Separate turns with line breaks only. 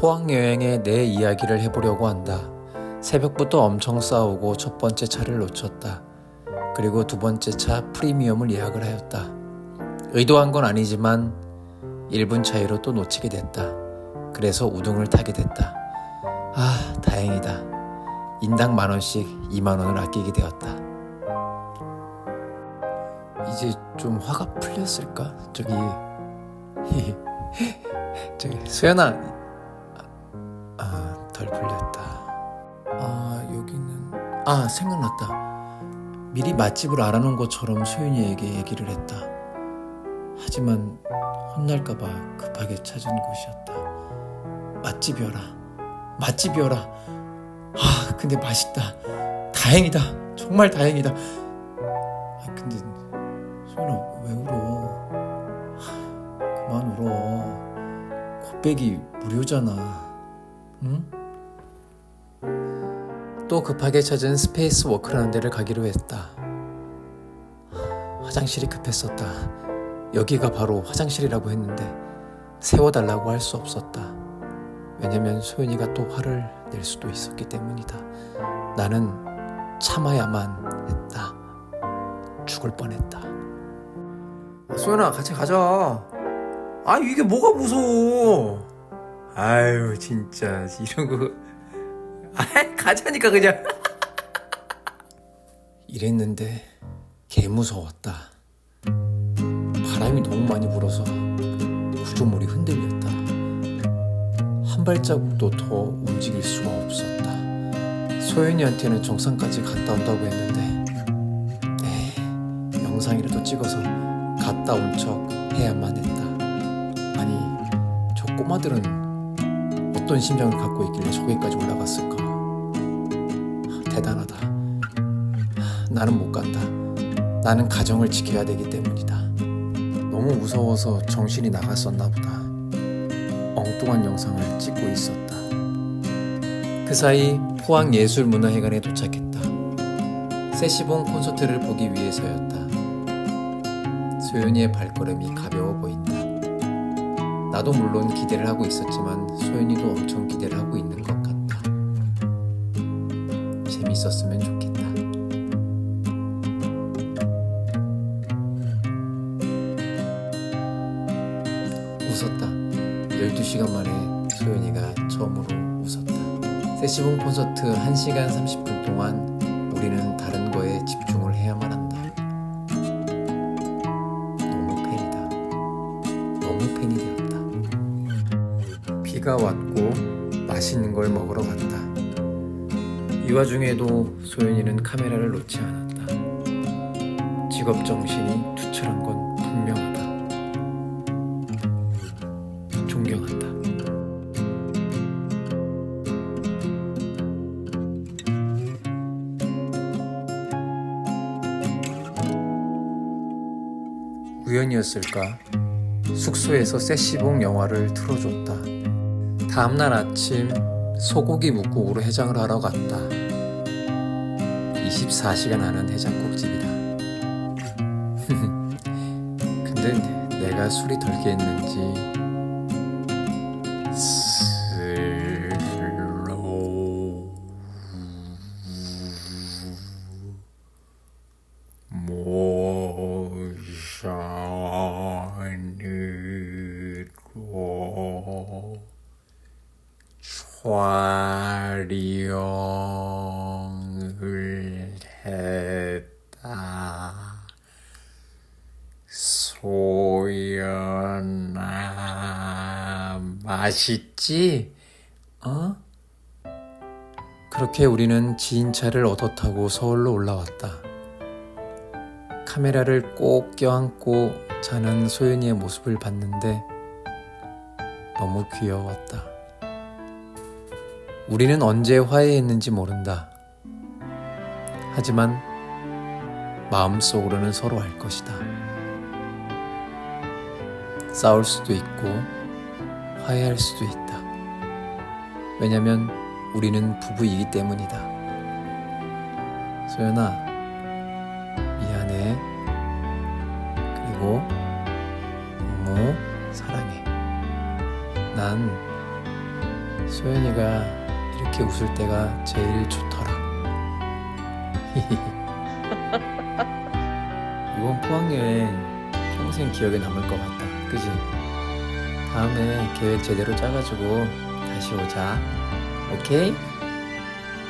포항 여행에 내 이야기를 해보려고 한다. 새벽부터 엄청 싸우고 첫 번째 차를 놓쳤다. 그리고 두 번째 차 프리미엄을 예약을 하였다. 의도한 건 아니지만 1분 차이로 또 놓치게 됐다. 그래서 우등을 타게 됐다. 아, 다행이다. 인당 만 원씩 2만 원을 아끼게 되었다. 이제 좀 화가 풀렸을까? 저기 저기 수연아 아, 덜 풀렸다. 아, 여기는 아, 생각났다. 미리 맛집을 알아놓은 것처럼 소윤이에게 얘기를 했다. 하지만 혼날까봐 급하게 찾은 곳이었다. 맛집이어라. 맛집이어라. 아, 근데 맛있다. 다행이다. 정말 다행이다. 아, 근데 소연아 왜 울어? 하, 그만 울어. 곱빼기 무료잖아. 응? 또 급하게 찾은 스페이스 워크라는 데를 가기로 했다. 화장실이 급했었다. 여기가 바로 화장실이라고 했는데 세워달라고 할 수 없었다. 왜냐면 소연이가 또 화를 낼 수도 있었기 때문이다. 나는 참아야만 했다. 죽을 뻔했다. 소연아 같이 가자. 아 이게 뭐가 무서워? 아유 진짜 이런 거. 아 가자니까 그냥. 이랬는데 개 무서웠다. 바람이 너무 많이 불어서 구조물이 흔들렸다. 한 발자국도 더 움직일 수가 없었다. 소연이한테는 정상까지 갔다 온다고 했는데, 에이, 영상이라도 찍어서 갔다 온 척 해야만 했다. 아니, 저 꼬마들은 어떤 심정을 갖고 있길래 저기까지 올라갔을까? 하, 대단하다. 하, 나는 못 간다. 나는 가정을 지켜야 되기 때문이다. 너무 무서워서 정신이 나갔었나 보다. 엉뚱한 영상을 찍고 있었다. 그 사이 포항 예술문화회관에 도착했다. 세시봉 콘서트를 보기 위해서였다. 소연이의 발걸음이 가벼워 보인다. 나도 물론 기대를 하고 있었지만 소연이도 엄청 기대를 하고 있는 것 같다. 재밌었으면 좋겠다. 웃었다. 12시간 만에 소연이가 처음으로 웃었다. 세시봉 콘서트 1시간 30분 동안 우리는 다른 거에 집중 비가 왔고 맛있는 걸 먹으러 갔다. 이 와중에도 소연이는 카메라를 놓지 않았다. 직업 정신이 투철한 건 분명하다. 존경한다. 우연이었을까? 숙소에서 세시봉 영화를 틀어줬다. 다음날 아침 소고기 묵국으로 해장을 하러 갔다. 24시간 하는 해장국집이다. 근데 내가 술이 덜 깼는지 촬영을 했다. 소연아, 맛있지? 어? 그렇게 우리는 지인 차를 얻어 타고 서울로 올라왔다. 카메라를 꼭 껴안고 자는 소연이의 모습을 봤는데 너무 귀여웠다. 우리는 언제 화해했는지 모른다. 하지만 마음속으로는 서로 알 것이다. 싸울 수도 있고 화해할 수도 있다. 왜냐면 우리는 부부이기 때문이다. 소연아, 미안해. 그리고 너무 사랑해. 난 소연이가 이렇게 웃을 때가 제일 좋더라. 이번 포항 여행 평생 기억에 남을 것 같다. 그지? 다음에 계획 제대로 짜가지고 다시 오자. 오케이?